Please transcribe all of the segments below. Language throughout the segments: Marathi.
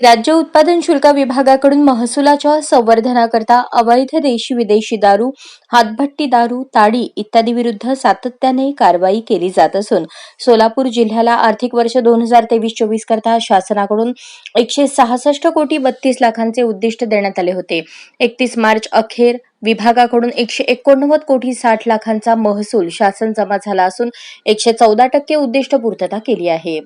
राज्य उत्पादन शुल्क विभागाकडून महसुलाच्या संवर्धनाकरता अवैध देशी विदेशी दारू हातभट्टी दारू ताडी इत्यादी विरुद्ध सातत्याने कारवाई केली जात असून सोलापूर जिल्ह्याला आर्थिक वर्ष दोन हजार तेवीस चोवीस करता शासनाकडून एकशे सहासष्ट कोटी बत्तीस लाखांचे उद्दिष्ट देण्यात आले होते. एकतीस मार्च अखेर विभागाकडून एकशे एकोणनव्वद कोटी साठ लाखांचा महसूल शासन जमा झाला असून एकशे चौदा टक्के उद्दिष्ट पूर्तता केली आहे.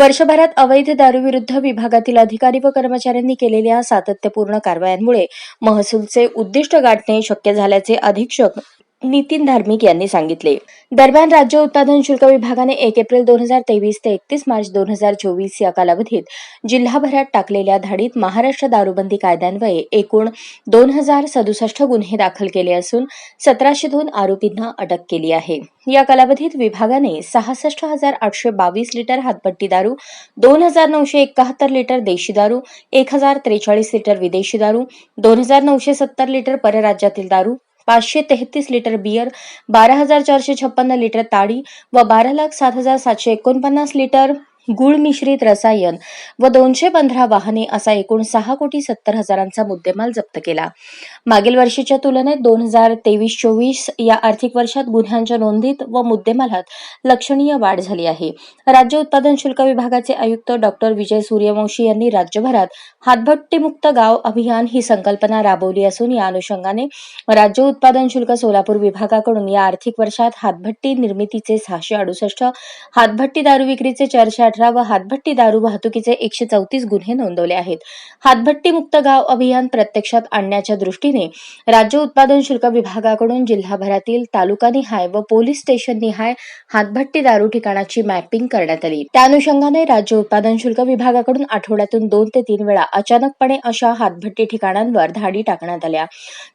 वर्षभरात अवैध दारूविरुद्ध विभागातील अधिकारी व कर्मचाऱ्यांनी केलेल्या सातत्यपूर्ण कारवायांमुळे महसूलचे उद्दिष्ट गाठणे शक्य झाल्याचे अधीक्षक नितीन धार्मिक यांनी सांगितले. दरम्यान राज्य उत्पादन शुल्क विभागाने एक एप्रिल दोन हजार तेवीस ते एकतीस मार्च दोन हजार चोवीस या कालावधीत जिल्हाभरात टाकलेल्या धाडीत महाराष्ट्र दारूबंदी कायद्यान्वये एकूण दोन हजार सदुसष्ट गुन्हे दाखल केले असून सतराशे दोन आरोपींना अटक केली आहे. या कालावधीत विभागाने सहासष्ट हजार आठशे बावीस लिटर हातपट्टी दारू दोन हजार नऊशे एकाहत्तर लिटर देशी दारू एक हजार त्रेचाळीस लिटर विदेशी दारू दोन हजार नऊशे सत्तर लिटर परराज्यातील दारू पाचशे तेहतीस लिटर बियर बारा हजार चारशे छप्पन्न लिटर ताडी व बारा लाख सात हजार सातशे एकोणपन्नास लिटर गुळ मिश्रित रसायन व दोनशे पंधरा वाहने असा एकूण सहा कोटी सत्तर हजारांचा मुद्देमाल जप्त केला. मागील वर्षीच्या तुलनेत दोन हजार तेवीस चोवीस या आर्थिक वर्षात गुन्ह्यांच्या नोंदीत व मुद्देमालात लक्षणीय वाढ झाली आहे. राज्य उत्पादन शुल्क विभागाचे आयुक्त डॉक्टर विजय सूर्यवंशी यांनी राज्यभरात हातभट्टीमुक्त गाव अभियान ही संकल्पना राबवली असून या अनुषंगाने राज्य उत्पादन शुल्क सोलापूर विभागाकडून या आर्थिक वर्षात हातभट्टी निर्मितीचे सहाशे अडुसष्ट हातभट्टी दारू विक्रीचे चारशे अठरा व हातभट्टी दारू वाहतुकीचे एकशे चौतीस गुन्हे नोंदवले आहेत. हातभट्टी मुक्त गाव अभियान प्रत्यक्षात आणण्याच्या दृष्टीने राज्य उत्पादन शुल्क विभागाकडून जिल्हाभरातील तालुकानिहाय व पोलीस स्टेशन निहाय हातभट्टी दारू ठिकाणाची मॅपिंग करण्यात आली. त्या अनुषंगाने राज्य उत्पादन शुल्क विभागाकडून आठवड्यातून दोन ते तीन वेळा अचानकपणे अशा हातभट्टी ठिकाणांवर धाडी टाकण्यात आल्या.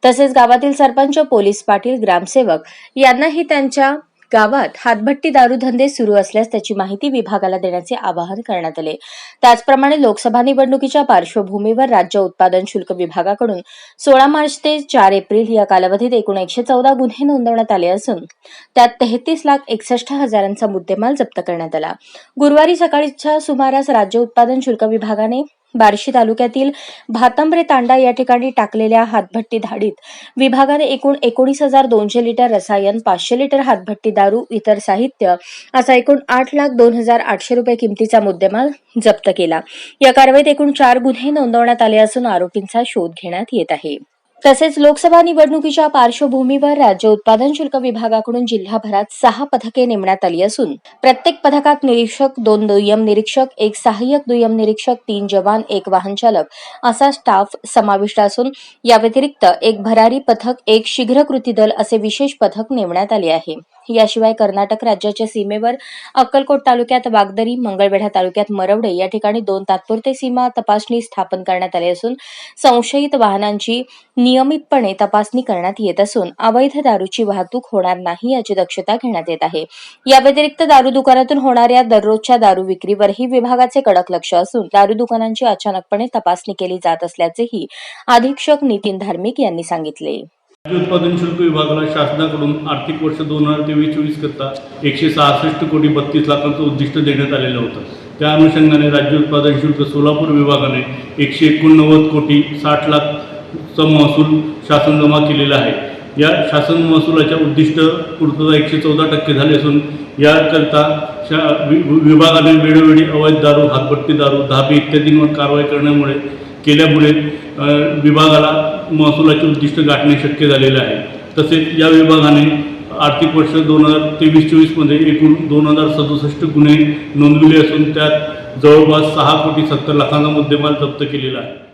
तसेच गावातील सरपंच पोलीस पाटील ग्रामसेवक यांनाही त्यांच्या गावात हातभट्टी दारू धंदे सुरू असल्यास त्याची माहिती विभागाला देण्याचे आवाहन करण्यात आले. त्याचप्रमाणे लोकसभा निवडणुकीच्या पार्श्वभूमीवर राज्य उत्पादन शुल्क विभागाकडून सोळा मार्च ते चार एप्रिल या कालावधीत एकूण एकशे चौदा गुन्हे नोंदवण्यात आले असून त्यात तेहतीस लाख एकसष्ट हजारांचा मुद्देमाल जप्त करण्यात आला. गुरुवारी सकाळीच्या सुमारास राज्य उत्पादन शुल्क विभागाने बार्शी तालुक्यातील भातंब्रे तांडा या ठिकाणी टाकलेल्या हातभट्टी धाडीत. विभागाने एकूण एकोणीस हजार दोनशे लिटर रसायन पाचशे लिटर हातभट्टी दारू इतर साहित्य असा एकूण आठ लाख दोन हजार आठशे रुपये किमतीचा मुद्देमाल जप्त केला. या कारवाईत एकूण चार गुन्हे नोंदवण्यात आले असून आरोपींचा शोध घेण्यात येत आहे. तसेच लोकसभा निवडणुकीच्या पार्श्वभूमीवर राज्य उत्पादन शुल्क विभागाकडून जिल्हाभरात सहा पथके नेमण्यात आली असून प्रत्येक पथकात निरीक्षक दोन दुय्यम निरीक्षक एक सहाय्यक दुय्यम निरीक्षक तीन जवान एक वाहन चालक असा स्टाफ समाविष्ट असून या व्यतिरिक्त एक भरारी पथक एक शीघ्र कृती दल असे विशेष पथक नेमण्यात आले आहे. याशिवाय कर्नाटक राज्याच्या सीमेवर अक्कलकोट तालुक्यात वागदरी मंगळवेढा तालुक्यात मरवडे या ठिकाणी दोन तात्पुरते सीमा तपासणी स्थापन करण्यात आले असून संशयित वाहनांची नियमितपणे तपासणी करण्यात येत असून अवैध दारूची वाहतूक होणार नाही याची दक्षता घेण्यात येत आहे. या व्यतिरिक्त दारू दुकानातून होणाऱ्या दररोजच्या दारू विक्रीवरही विभागाचे कडक लक्ष असून दारू दुकानांची अचानकपणे तपासणी केली जात असल्याचेही अधीक्षक नितीन धार्मिक यांनी सांगितले. राज्य उत्पादन शुल्क विभागाला शासनाकडून आर्थिक वर्ष दोन हजार तेवीस चोवीस करता एकशे सहासष्ट कोटी बत्तीस लाखांचं उद्दिष्ट देण्यात आलेलं होतं. त्या अनुषंगाने राज्य उत्पादन शुल्क सोलापूर विभागाने एकशे एकोणनव्वद कोटी साठ लाखचा महसूल शासन जमा केलेला आहे. या शासन महसुलाच्या उद्दिष्ट पूर्तता एकशे चौदा टक्के झाले असून याकरता शा वि विभागाने वेळोवेळी अवैध दारू हातभट्टी दारू धाबे इत्यादींवर कारवाई करण्यामुळे केल्यामुळे विभागाला महसुलाचे उद्दिष्ट गाठणे शक्य झालेलं आहे. तसेच या विभागाने आर्थिक वर्ष दोन हजार तेवीस चोवीसमध्ये एकूण दोन हजार सदुसष्ट गुन्हे नोंदविले असून त्यात जवळपास सहा कोटी सत्तर लाखांचा मुद्देमाल जप्त केलेला आहे.